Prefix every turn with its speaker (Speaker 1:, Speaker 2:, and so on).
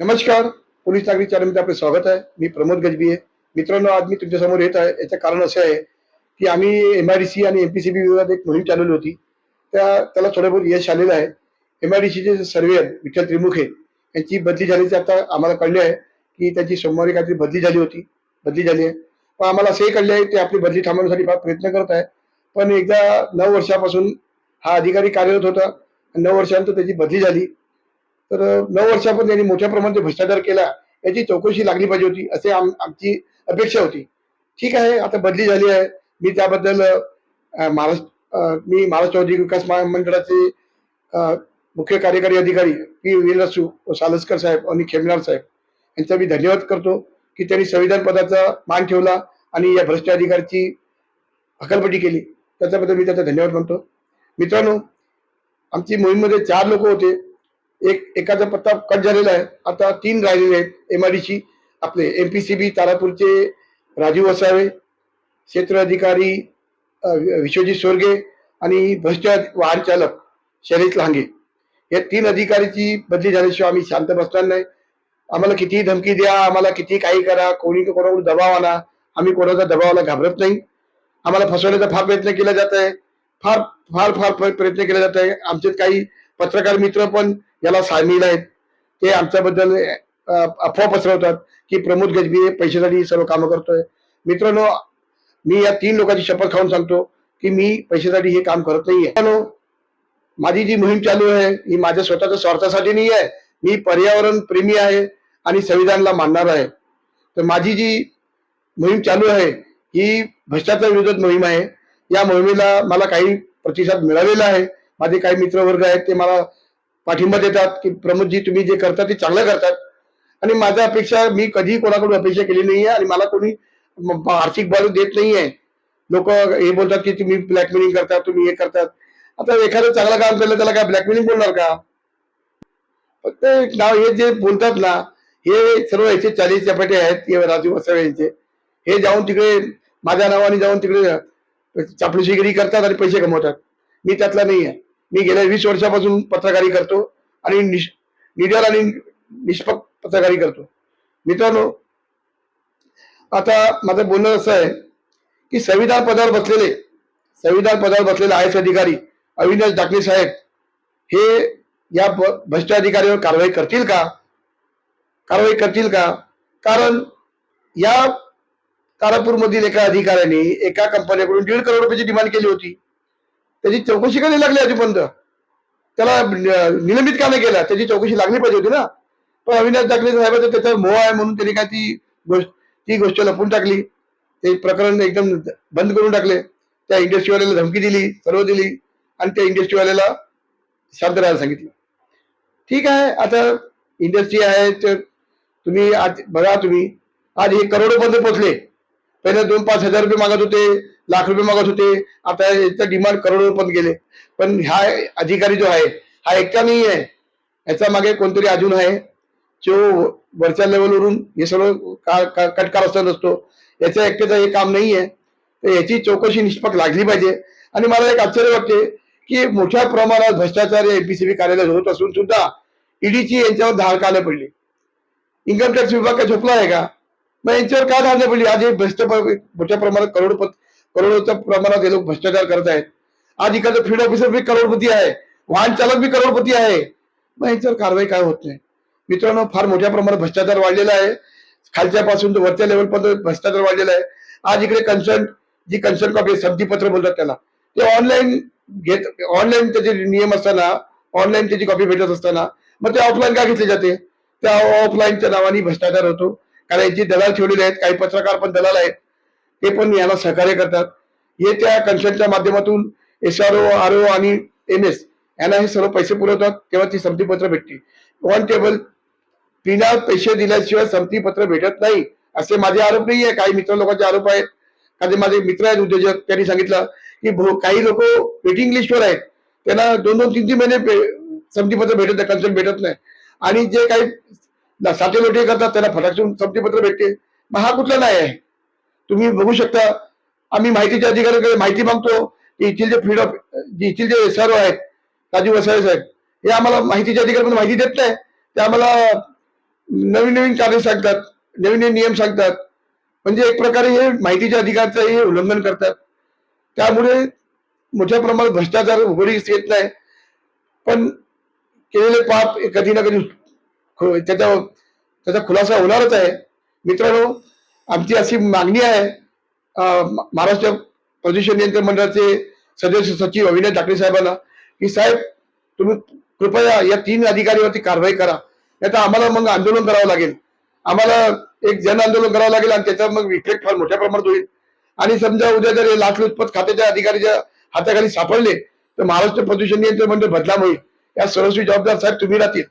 Speaker 1: नमस्कार. पोलीस नागरी चॅनलमध्ये आपले स्वागत आहे. मी प्रमोद गजबी आहे मित्रांनो आज मी तुमच्यासमोर येत आहे. याचं कारण असं आहे की आम्ही एम आय डी सी आणि एम पी सी बी विरोधात एक मोहीम चालवली होती. त्या त्याला थोडं बहुत यश आलेलं आहे. एम आय डी सीचे सर्वेअर विठ्ठल त्रिमुखे यांची बदली झाल्याचे आता आम्हाला कळले आहे की त्यांची सोमवारी काहीतरी बदली झाली होती. बदली झाली आहे. पण आम्हाला असंही कळले आहे ते आपली बदली थांबवण्यासाठी फार प्रयत्न करत आहे. पण एकदा नऊ वर्षापासून हा अधिकारी कार्यरत होता. आणि नऊ वर्षानंतर त्याची बदली झाली. तर नऊ वर्षापर्यंत त्यांनी मोठ्या प्रमाणात भ्रष्टाचार केला याची चौकशी लागली पाहिजे होती असे आम आमची अपेक्षा होती. ठीक आहे आता बदली झाली आहे. मी त्याबद्दल महाराष्ट्र मी महाराष्ट्र औद्योगिक विकास महामंडळाचे मुख्य कार्यकारी अधिकारी पी. वीरसू सालसकर साहेब आणि खेमनार साहेब यांचा मी धन्यवाद करतो की त्यांनी संविधान पदाचा मान ठेवला आणि या भ्रष्ट अधिकाराची हकलपट्टी केली. त्याच्याबद्दल मी त्याचा धन्यवाद मानतो. मित्रांनो आमची मोहीममध्ये चार लोक होते. एक एकाचा पत्ता कट झालेला आहे. आता तीन राहिलेले आहेत. एम आय डी सी आपले एम पी सी बी तारापूरचे राजीव वसावे क्षेत्र अधिकारी विश्वजीत विश्वजित सोरगे आणि भ्रष्ट वाहन चालक शैलेश लांगे. या तीन अधिकारीची बदली झाल्याशिवाय आम्ही शांत बसणार नाही. आम्हाला कितीही धमकी द्या आम्हाला किती काही करा कोणी कोणाकडून दबाव आणा. आम्ही कोणाचा दबावाला घाबरत नाही. आम्हाला फसवण्याचा फार प्रयत्न केला जात आहे. फार फार फार प्र- प्रयत्न केला जात आहे. आमचे काही पत्रकार मित्र पण याला सामील आहेत. ते आमच्याबद्दल अफवा पसरवतात की प्रमोद गजबी पैशासाठी सर्व कामं करतोय. मित्रांनो मी या तीन लोकांची शपथ खाऊन सांगतो की मी पैशासाठी हे काम करत नाहीये. मित्रांनो, माझी जी मोहीम चालू आहे ही माझ्या स्वतःच्या स्वार्थासाठी नाही आहे. मी पर्यावरण प्रेमी आहे आणि संविधानला मानणार आहे. तर माझी जी मोहीम चालू आहे ही भ्रष्टाचार विरोधात मोहीम आहे. या मोहिमेला मला काही प्रतिसाद मिळालेला आहे. माझे काही मित्रवर्ग आहेत ते मला पाठिंबा देतात की प्रमोदजी तुम्ही जे करता ते चांगलं करतात. आणि माझ्या अपेक्षा मी कधीही कोणाकडून अपेक्षा केली नाही आहे आणि मला कोणी आर्थिक बाजू देत नाही आहे लोक हे बोलतात की तुम्ही ब्लॅकमेलिंग करता तुम्ही हे करतात. आता एखादं चांगलं काम केलं त्याला काय ब्लॅकमेलिंग बोलणार का? फक्त एक नाव हे जे बोलतात ना हे सर्व याचे चाळीस चपाटे आहेत हे राजू वसावे यांचे. हे जाऊन तिकडे माझ्या नावाने जाऊन तिकडे चापलुसीगिरी करतात आणि पैसे कमवतात. मी त्यातला नाही आहे मी गेल्या वीस वर्षापासून पत्रकारी करतो आणि निडर आणि निष्पक्ष पत्रकारी करतो. मित्रांनो आता माझं बोलणं असं आहे की संविधान पदावर बसलेले संविधान पदावर बसलेले आय एस अधिकारी अविनाश डाकणे साहेब हे या भ्रष्ट अधिकारीवर कारवाई करतील का? कारवाई करतील का? कारण या तारापूरमधील एका अधिकाऱ्याने एका कंपनीकडून दीड करोड रुपयाची डिमांड केली होती. त्याची चौकशी का नाही लागली अजूनपर्यंत त्याला निलंबित का नाही केला? त्याची चौकशी लागली पाहिजे होती ना? पण अविनाश दाखले साहेबांचा त्याचा मोह आहे म्हणून त्यांनी काय ती गोष्ट ती गोष्ट लपून टाकली. ते प्रकरण एकदम बंद करून टाकले. त्या इंडस्ट्रीवाल्याला धमकी दिली सर्व दिली आणि त्या इंडस्ट्रीवाल्याला शांत राहायला सांगितलं. ठीक आहे आता इंडस्ट्री आहे तर तुम्ही आज बघा तुम्ही. आज हे करोडोपर्यंत पोहोचले. पहिले दोन पाच हजार रुपये मागत होते. लाख रुपये मागत होते. आता याचं डिमांड करोडोपर्यंत गेले. पण हा अधिकारी जो आहे हा एकटा नाही आहे. याच्या मागे कोणतरी अजून आहे. जो वरच्या लेवलवरून हे सगळं का- कटकार असत असतो याच्या एकट्याचं हे काम नाही आहे. तर याची चौकशी निष्पक्ष लागली पाहिजे. आणि मला एक आश्चर्य वाटते की मोठ्या प्रमाणात भ्रष्टाचार या एमपीसीबी कार्यालयात होत असून सुद्धा ईडीची यांच्यावर धार का पडली. इन्कम टॅक्स विभाग काय झोपला आहे का? मग यांच्यावर काय धार पडली? आज हे भ्रष्ट मोठ्या प्रमाणात करोडपत करोडोच्या प्रमाणात हे लोक भ्रष्टाचार करत आहेत. आज इकडचं फील्ड ऑफिसर बी करोडपती आहे. वाहन चालक बी करोडपती आहे. मग यांच्यावर कारवाई काय होत नाही? मित्रांनो फार मोठ्या प्रमाणात भ्रष्टाचार वाढलेला आहे. खालच्या पासून तर वरच्या लेवलपर्यंत भ्रष्टाचार वाढलेला आहे. आज इकडे कन्सर्न जी कन्सर्न कॉपी संधीपत्र बोलतात त्याला. ते ऑनलाईन घेत ऑनलाईन त्याचे नियम असताना ऑनलाईन त्याची कॉपी भेटत असताना मग ते ऑफलाईन का घेतली जाते? त्या ऑफलाईनच्या नावाने भ्रष्टाचार होतो. कारण यांची दलाल ठेवलेले आहेत. काही पत्रकार पण दलाल आहेत. ते पण याला सहकार्य करतात. हे त्या कन्सर्नच्या माध्यमातून S R O R O आणि एम एस यांना हे सर्व पैसे पुरवतात तेव्हा ती संमतीपत्र भेटते. ऑन टेबल बिना पैसे दिल्याशिवाय संमतीपत्र भेटत नाही असे माझे आरोप नाही आहे. काही मित्र लोकांचे आरोप आहेत. काही माझे मित्र आहेत उद्योजक त्यांनी सांगितलं की भो- काही लोक वेटिंग लिस्टवर आहेत. त्यांना दोन दोन तीन तीन महिने संमतीपत्र भेटत नाही कन्सल्ट भेटत नाही. आणि जे काही साठे लोटे करतात त्यांना फटाकून संमतीपत्र भेटते. मग हा कुठला नाही आहे? तुम्ही बघू शकता आम्ही माहितीच्या अधिकाऱ्यांकडे माहिती मागतो की इथील जे फ्रीड ऑफ जे इथील जे सर्व आहेत राजू वसावे साहेब हे आम्हाला माहितीच्या अधिकाऱ्यांना माहिती देत नाही. ते आम्हाला नवीन नवीन कार्य सांगतात नवीन नवीन नियम सांगतात. म्हणजे एक प्रकारे हे माहितीच्या अधिकारचं हे उल्लंघन करतात. त्यामुळे मोठ्या प्रमाणात भ्रष्टाचार उघडीस येत नाही. पण केलेले पाप कधी ना कधी त्याचा त्याचा खुलासा होणारच आहे. मित्रांनो आमची अशी मागणी आहे. महाराष्ट्र प्रदूषण नियंत्रण मंडळाचे सदस्य सचिव अविनाश ठाकरे साहेबांना की साहेब तुम्ही कृपया या तीन अधिकारीवरती कारवाई करा. नाही तर आम्हाला मग आंदोलन करावं लागेल. आम्हाला एक जन आंदोलन करावं लागेल आणि त्याचा मग इफेक्ट फार मोठ्या प्रमाणात होईल. आणि समजा उद्या जर हे लाचलुचपत खात्याच्या अधिकारीच्या हाताखाली सापडले तर महाराष्ट्र प्रदूषण नियंत्रण मंडळ बदनाम होईल. या सर्वस्वी जबाबदार साहेब तुम्ही राहतील.